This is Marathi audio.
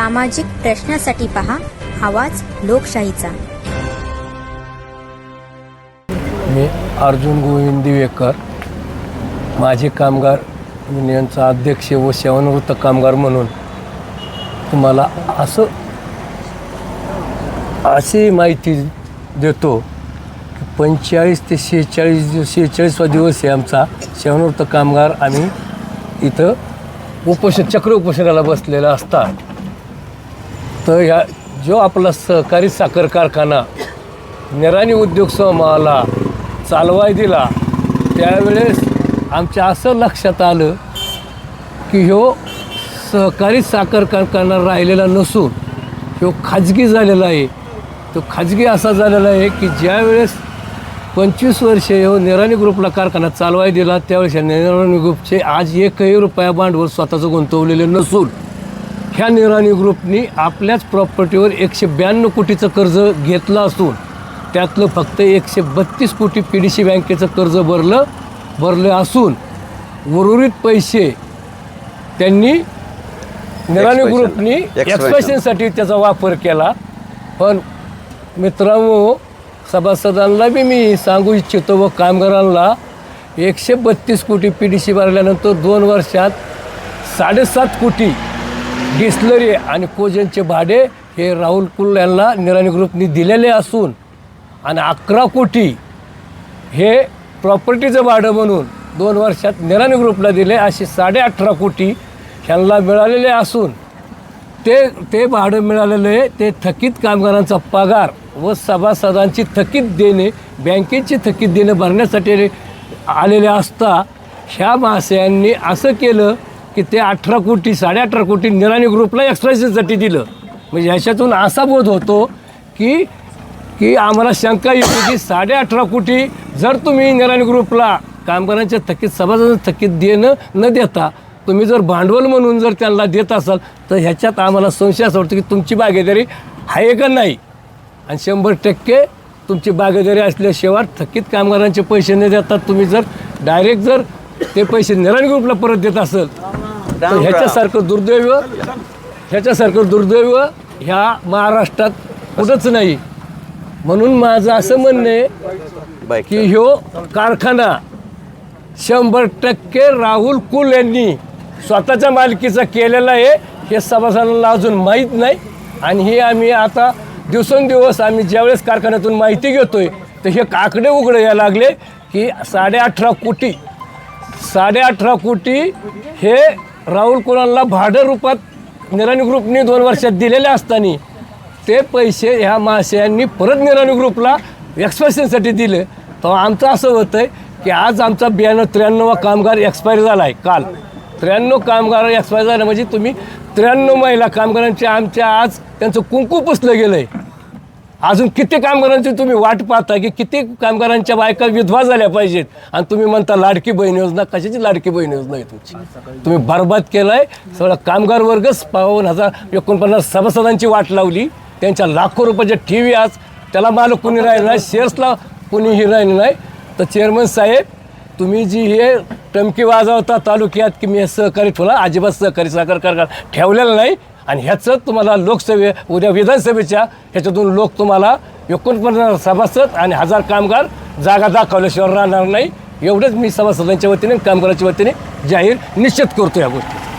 सामाजिक प्रश्नासाठी पहा आवाज लोकशाहीचा. मी अर्जुन गोविंद दिवेकर माझे कामगार युनियनचा अध्यक्ष व सेवानिवृत्त कामगार म्हणून. तुम्हाला असं अशी माहिती देतो की पंचेचाळीस ते शेहेचाळीस शेहेचाळीसवा दिवस आहे आमचा सेवानिवृत्त कामगार. आम्ही इथं उपोषण चक्र उपोषणाला बसलेला असतात. तर ह्या जो आपला सहकारी साखर कारखाना निराणी उद्योग समूहाला चालवाय दिला त्यावेळेस आमच्या असं लक्षात आलं की ह्यो सहकारी साखर कारखाना राहिलेला नसून ह्यो खाजगी झालेला आहे. तो खाजगी असा झालेला आहे की ज्यावेळेस पंचवीस वर्षे हो निराणी ग्रुपला कारखाना चालवाय दिला त्यावेळेस या निराणी ग्रुपचे आज एकही रुपया भांडवल स्वतःचं गुंतवलेले नसून ह्या निराणी ग्रुपनी आपल्याच प्रॉपर्टीवर एकशे ब्याण्णव कोटीचं कर्ज घेतलं असून त्यातलं फक्त एकशे बत्तीस कोटी पी डी सी बँकेचं कर्ज भरलं भरलं असून उर्वरित पैसे त्यांनी निराणी. ग्रुपनी. एक्सप्रेशनसाठी त्याचा वापर केला पण मित्रांनो सभासदांना बी मी सांगू इच्छितो व कामगारांना एकशे बत्तीस कोटी पी डी सी भरल्यानंतर दोन वर्षात साडेसात कोटी डिस्लरी आणि कोजनचे भाडे हे राहुल कुल यांना निराणी ग्रुपनी दिलेले असून आणि अकरा कोटी हे प्रॉपर्टीचं भाडं म्हणून दोन वर्षात निराणी ग्रुपला दिले असे साडे अठरा कोटी ह्यांना मिळालेले असून ते ते भाडं मिळालेले ते थकीत कामगारांचा पगार व सभासदांची थकीत देणे बँकेची थकीत देणे भरण्यासाठी आलेले असता ह्या महाशयांनी असं केलं की ते अठरा कोटी साडे अठरा कोटी निराणी ग्रुपला एक्सप्रेसेससाठी दिलं. म्हणजे ह्याच्यातून असा बोध होतो की की आम्हाला शंका येते की साडे अठरा कोटी जर तुम्ही निराणी ग्रुपला कामगारांच्या थकीत सभासदांच्या थकीत देणं न देता तुम्ही जर भांडवल म्हणून जर त्यांना देत असाल तर ह्याच्यात आम्हाला संशय असं वाटतो की तुमची भागीदारी आहे का नाही? आणि शंभर टक्के तुमची भागीदारी असल्याशिवाय थकीत कामगारांचे पैसे न देता तुम्ही जर डायरेक्ट जर ते पैसे निराणी ग्रुपला परत देत असेल तर ह्याच्यासारखं दुर्दैव ह्याच्यासारखं दुर्दैव ह्या महाराष्ट्रात कुठंच नाही. म्हणून माझं असं म्हणणं आहे की ह्यो कारखाना शंभर टक्के राहुल कुल यांनी स्वतःच्या मालकीचा केलेला आहे हे सभासदांना अजून माहीत नाही. आणि हे आम्ही आता दिवसेंदिवस आम्ही ज्यावेळेस कारखान्यातून माहिती घेतोय तर हे आकडे उघडे यायला लागले की साडे अठरा कोटी साडे अठरा कोटी हे राहुल कुणाला भाडं रूपात निराणी ग्रुपने दोन वर्षात दिलेले असताना ते पैसे ह्या माश्यांनी परत निराणी ग्रुपला एक्सप्रेशनसाठी दिले. तर आमचं असं होतं आहे की आज आमचा ब्याण्णव त्र्याण्णव कामगार एक्सपायर झाला आहे काल. त्र्याण्णव कामगार एक्सपायर झाला म्हणजे तुम्ही त्र्याण्णव महिला कामगारांच्या आमच्या आज त्यांचं कुंकू पुसलं गेलं आहे अजून किती कामगारांची तुम्ही वाट पाहता की किती कामगारांच्या बायका विधवा झाल्या पाहिजेत? आणि तुम्ही म्हणता लाडकी बहीण योजना कशाची लाडकी बहीण योजना आहे तुमची? तुम्ही बरबाद केलं आहे सगळा कामगार वर्गच पावन हजार एकोणपन्नास सभासदांची वाट लावली. त्यांच्या लाखो रुपयाच्या व्ही आज त्याला मालक कुणी राहिलं नाही शेअर्सला कुणीही राहिलं नाही. तर चेअरमन साहेब तुम्ही जी हे टमकी वाजवता तालुक्यात की मी हे सहकारी ठेवला अजिबात सहकारी सहकार कारखाना ठेवलेलं नाही. आणि ह्याचं तुम्हाला लोकसभे उद्या विधानसभेच्या ह्याच्यातून लोक तुम्हाला एकोणपन्नास सभासद आणि हजार कामगार जागा दाखवल्याशिवाय राहणार नाही. एवढंच मी सभासदांच्या वतीने कामगारांच्या वतीने जाहीर निश्चित करतो या गोष्टी